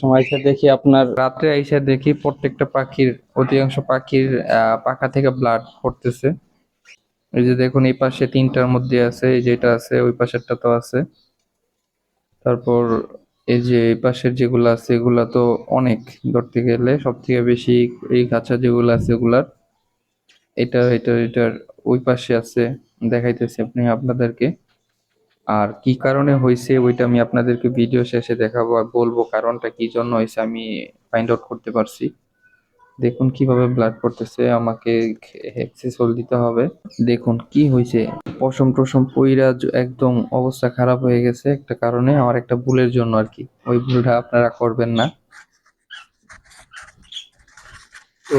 সময় এসে দেখি আপনার রাত্রে এসে দেখি প্রত্যেকটা পাখির, অধিকাংশ পাখির পাখা থেকে ব্লাড পড়তেছে। এই যে দেখুন, এই পাশে তিনটার মধ্যে আছে, এই যেটা আছে, ওই পাশেরটা তো আছে। তারপর এই যে এই পাশের যেগুলো আছে, এগুলা তো অনেক ধরতে গেলে সব থেকে বেশি এই গাছা যেগুলো আছে এগুলার, এটা এটা, এটার ওই পাশে আছে, দেখাইতেছি আপনি আপনাদেরকে। আর কি কারণে হয়েছে ওইটা আমি আপনাদেরকে ভিডিও শেষে দেখাবো আর বলব কারণটা কি জন্য হয়েছে আমি ফাইন্ড আউট করতে পারছি। দেখুন কীভাবে ব্লাড পড়তেছে, আমাকে হেক্সিসোল দিতে হবে। দেখুন কি হয়েছে পশম টসম পইরা একদম অবস্থা খারাপ হয়ে গেছে একটা কারণে, আমার একটা ভুলের জন্য আর কি। ওই ভুলটা আপনারা করবেন না। তো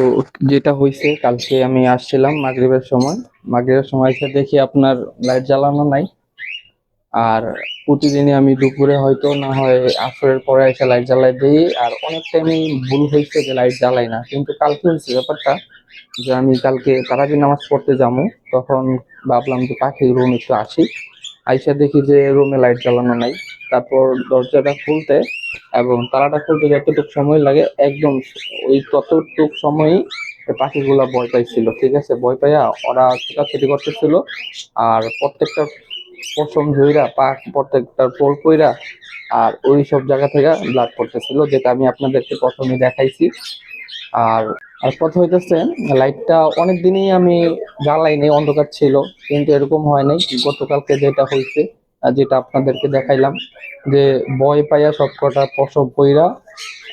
যেটা হয়েছে কালকে আমি আসছিলাম মাগরিবের সময়। মাগরিবের সময় এসে দেখি আপনার লাইট জ্বালানো নাই। আর প্রতিদিনই আমি দুপুরে হয়তো না হয় আসরের পরে এসে লাইট জ্বালাই দিই, আর অনেক টাইমই ভুল হয়েছে যে লাইট জ্বালাই না। কিন্তু কালকে হয়েছে ব্যাপারটা যে আমি কালকে তারাবি নামাজ পড়তে যাব, তখন ভাবলাম যে পাখির রুম একটু আসি। আইসা দেখি যে রুমে লাইট জ্বালানো নাই। তারপর দরজাটা খুলতে এবং তারাটা খুলতে যতটুকু সময় লাগে, একদম ওই ততটুক সময়ই পাখিগুলা ভয় পাইছিল, ঠিক আছে? ভয় পাইয়া ওরা ছোটাছুটি করতেছিল। আর প্রত্যেকটা পশম ঝইরা পা প্রত্যেকটা পোল কইরা আর ওই সব জায়গা থেকে ব্লাড পড়তেছিল, যেটা আমি আপনাদেরকে প্রথমে দেখাইছি। আর আর কথা হইতেছে লাইটটা অনেক দিনই আমি জ্বালাইনি, অন্ধকার ছিল, কিন্তু এরকম হয় নাই। গতকালকে যেটা হয়েছে যেটা আপনাদেরকে দেখাইলাম, যে ভয় পাইয়া সবকটা পশম পইরা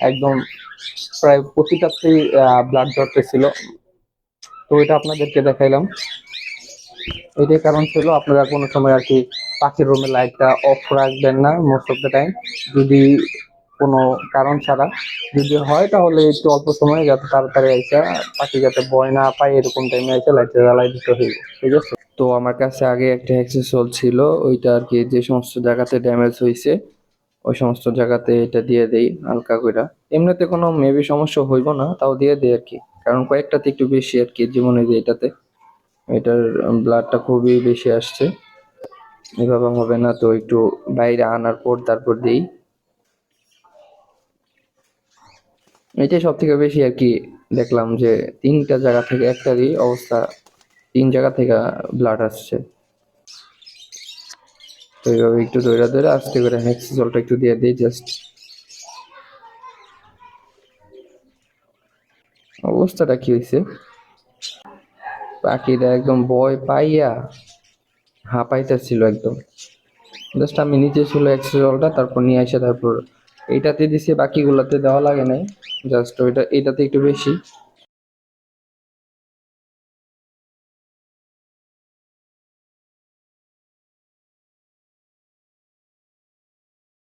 একদম প্রায় প্রতিটাতেই ব্লাড ঝরতেছিল তো এটা আপনাদেরকে দেখাইলাম। এটাই কারণ ছিল, আপনারা কোনো সময় আর কি পাখির রুমে লাইটটা অফ রাখবেন না মোস্ট অফ দ্য টাইম যদি কোনো কারণ ছাড়া যদি হয়, তাহলে একটু অল্প সময়ে যাতে তাড়াতাড়ি আইসা পাখি যাতে ভয় না পায়, এরকম টাইমে আইসা লাইটটা জ্বালাই দিতে হইব। ঠিক আছে? তো আমার কাছে আগে একটা হ্যাক্সেসল ছিল, ওইটা আর কি যে সমস্ত জায়গাতে ড্যামেজ হয়েছে ওই সমস্ত জায়গাতে এটা দিয়ে দেই হালকা কইরা। এমনিতে কোনো মেবি সমস্যা হইব না, তাও দিয়ে দেই আর কি। কারণ কয়েকটাতে একটু বেশি আর কি এই যে এটাতে। এটার ব্লাডটা খুবই বেশি আসছে। এভাবে হবে না, তো একটু বাইরে আনার পর তারপর দিই। এটাই সব থেকে বেশি আর কি দেখলাম যে, তিনটা জায়গা থেকে একটারই অবস্থা, তিন জায়গা থেকে ব্লাড আসছে। তো এইভাবে একটু দৌড়া দৌড়া আস্তে করে হ্যাক্সি জলটা একটু দিয়ে দিই জাস্ট অবস্থাটা কি হয়েছে পাখিটা একদম ভয় পাইয়া হাঁপাইতেছিল একদম। জাস্ট আমি নিচে ছিল এক্সট্রা জলটা, তারপর নিয়ে আসে, তারপর এইটাতে দিছি, বাকিগুলোতে দেওয়া লাগে নাই। জাস্ট ওইটা, এইটাতে একটু বেশি।